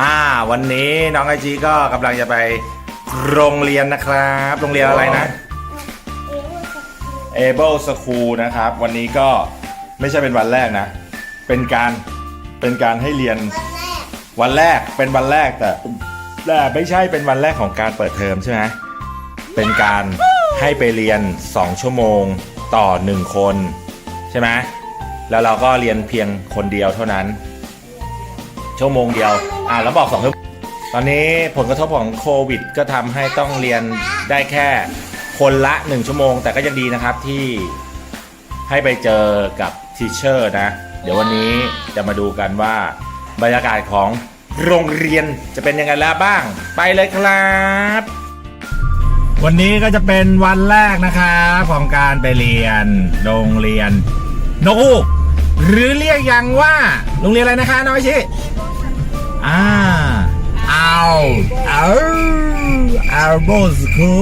อ่า วันนี้น้องไอจีก็กำลังจะไปโรงเรียนนะครับ โรงเรียนอะไรนะ Able School นะครับ วันนี้ก็ไม่ใช่เป็นวันแรกนะ เป็นการเป็นการให้เรียนวันแรกเป็นวันแรกแต่แต่ไม่ใช่เป็นวันแรกของการเปิดเทอมใช่ไหมเป็นการให้ไปเรียน 2 ชั่วโมงต่อ 1 คน ใช่ไหมแล้วเราก็เรียนเพียงคนเดียวเท่านั้น ชั่วโมงเดียว อ่าแล้วบอกสองชั่วโมงตอนนี้ผลกระทบของโควิด ก็ทำให้ต้องเรียนได้แค่คนละ 1 ชั่วโมง แต่ก็ยังดีนะครับที่ให้ไปเจอกับทีเชอร์นะ เดี๋ยววันนี้จะมาดูกันว่าบรรยากาศของโรงเรียนจะเป็นยังไงแล้วบ้าง ไปเลยครับ วันนี้ก็จะเป็นวันแรกนะครับของการไปเรียนโรงเรียนนกฮูกหรือเรียกยังว่าโรงเรียนอะไรนะคะน้องอิชิ อ่าเอาเอาเอาโบสคู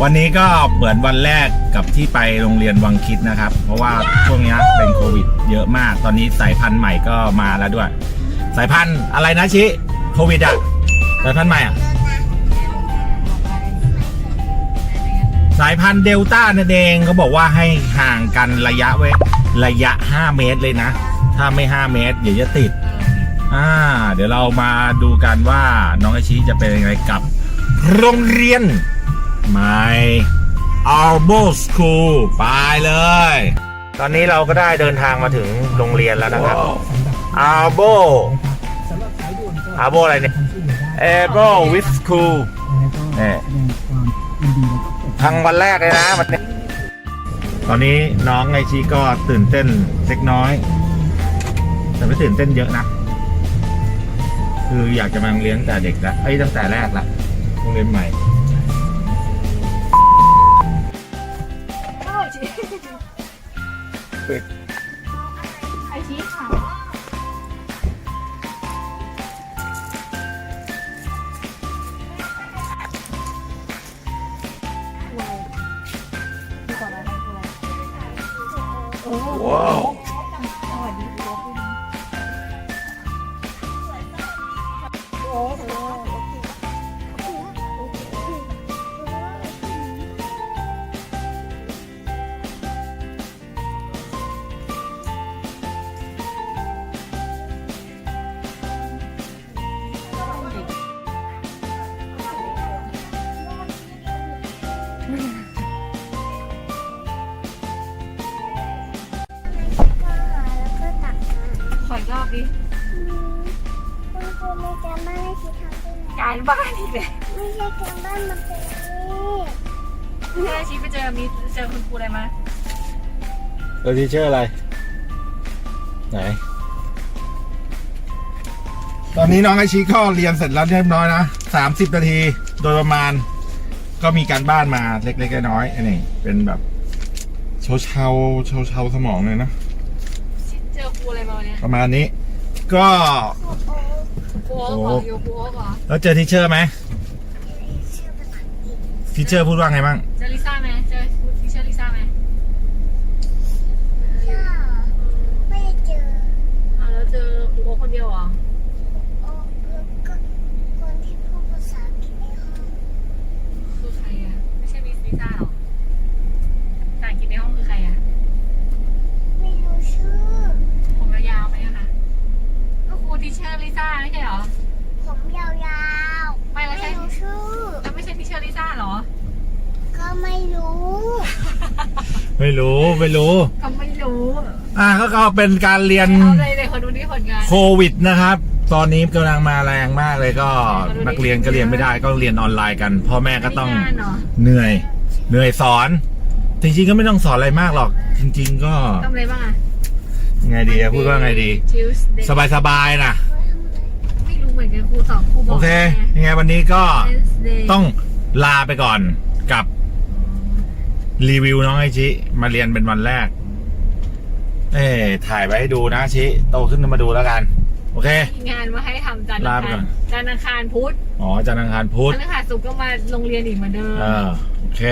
วันนี้ก็เหมือนวันแรกกับที่ไปโรงเรียนวังคิดนะครับ เพราะว่าช่วงนี้เป็นโควิด เยอะมาก ตอนนี้สายพันธุ์ใหม่ก็มาแล้วด้วย สายพันธุ์อะไรนะชิ โควิดอะ สายพันธุ์ใหม่อะ สายพันธุ์เดลต้านั่นเองเขาบอกว่าให้ห่างกันระยะไว้ระยะ 5 เมตรเลยนะ ถ้าไม่ 5 เมตรเดี๋ยวจะติด อ่า เดี๋ยวเรามาดูกันว่าน้องอาชีจะเป็นยังไงกับ โรงเรียน My Arbo School ไปเลย ตอนนี้เราก็ได้เดินทางมาถึงโรงเรียนแล้วนะครับ Arbo Arbo อะไรเนี่ย Arbo with School เนี่ยทางวันแรกเลยนะวันนี้ตอนนี้น้องไอชีก็ตื่นเต้นเล็กน้อย แต่ไม่ตื่นเต้นเยอะนะ คืออยากจะมาโรงเรียนตั้งแต่เด็กแล้วไอ้ยตั้งแต่แรกละโรงเรียนใหม่ไอชี้ค่ะว้าว สวัสดีครับ ออีกรอบดิคุณครูมีการบ้านให้คิดทำด้วยนะการบ้านอีกแล้วไม่ใช่การบ้านมันเป็นนี่เมื่อไอชี้ไปเจอมีเจอคุณครูอะไรมาเออทีเชอร์อะไร ไหน ตอนนี้น้องไอชีก็เรียนเสร็จแล้วเรียบร้อยนะสามสิบนาทีโดยประมาณ ก็มีการบ้านมาเล็กๆน้อยๆอันนี้เป็นแบบเชาเชาเชาเชาๆสมองเลยนะ เจอครูอะไรมาวันเนี้ยประมาณนี้ ก็ครูโอ๊กเหรออยู่ครูโอ๊กเหรอแล้วเจอทีเชอร์ไหมชื่อภาษาอังกฤษทีเชอร์พูดว่าไงบ้าง เจอลิซ่าไหมเจอทีเชอร์ลิซ่าไหม ย่าไม่ได้เจอ อ่าแล้วเจอครูโอ๊กคนเดียวเหรอ โอ้แล้วก็คนที่พูดภาษาอังกฤษในห้อง คือใครอะไม่ใช่มิสลิซ่าหรอภาษาอังกฤษในห้องคือใครอะ ไม่รู้ชื่อ ผมยาวๆไหมอะคะก็ครูทีเชอร์ ลิซ่าไม่ใช่เหรอ ผมยาวๆ ไม่แล้วใช่ รู้ชื่อ แล้วไม่ใช่ทีเชอร์ลิซ่าเหรอ ก็ไม่รู้ ไม่รู้ไม่รู้ ก็ไม่รู้อ่าก็ก็เป็นการเรียนเอาเลยเลยคนดูนี่ผลงาน โควิดนะครับ ตอนนี้กำลังมาแรงมากเลยก็นักเรียนก็เรียนไม่ได้ก็เรียนออนไลน์กัน พ่อแม่ก็ต้อง ไม่งานเหรอเหนื่อย เหนื่อยสอน จริงๆก็ไม่ต้องสอนอะไรมากหรอก จริง ๆ ก็ทำอะไรบ้างอะไงดีอะพูดว่าไงดี Tuesday สบายๆนะไม่รู้เหมือนกันครูสอนครูบโออกเค ยังไงวันนี้ก็ Wednesday ต้องลาไปก่อนกับรีวิวน้องไอชิมาเรียนเป็นวันแรก เอ้ถ่ายไว้ให้ดูนะชิ โตขึ้นมาดูแล้วกัน โอเคมีงานมาให้ทำจันทร์ลาอังไปก่คาอรนจันทร์อังคารพุธอ๋อจันทร์อังคารพุธพฤหัสศุกร์ก็มาโรงเรียนอีกเหมือนเดิม เออ โอเค